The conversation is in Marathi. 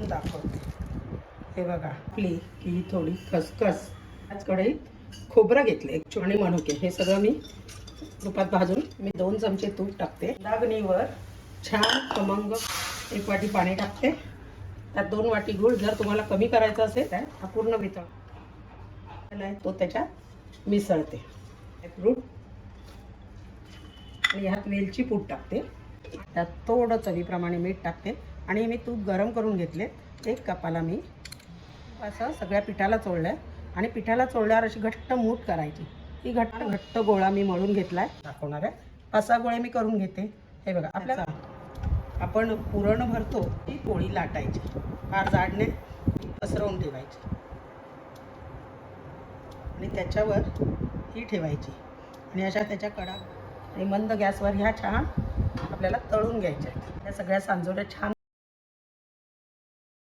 तळून दाखवते हे बघा आपली ही थोडी खसखस. त्याच कढईत खोबरं घेतलं एक आणि मनुके. हे सगळं मी तुपात भाजून मी दोन चमचे तूप टाकते. दागणीवर छान खमंग एक वाटी पाणी टाकते. त्यात दोन वाटी गूळ जर तुम्हाला कमी करायचं असेल तर हा पूर्ण वितळ तो त्याच्यात मिसळते. फ्रूट आणि ह्यात वेलची पूड टाकते. त्यात थोडं चवीप्रमाणे मीठ टाकते. आणि मी तूप गरम करून घेतले. एक कपाला मी. असं सगळ्या पिठाला चोळलं आहे आणि पिठाला चोळल्यावर अशी घट्ट मूठ करायची. ही घट्ट घट्ट गोळा मी मळून घेतला आहे दाखवणार आहे. पाच सहा गोळे मी करून घेते. हे बघा आपल्याला आपण पुरण भरतो ती पोळी लाटायची. फार जाडणे पसरवून ठेवायची. आणि त्याच्यावर ही ठेवायची. आणि अशा त्याच्या कडा आणि मंद गॅसवर ह्या छान आपल्याला तळून घ्यायच्या आहेत. या सगळ्या सांजोऱ्या छान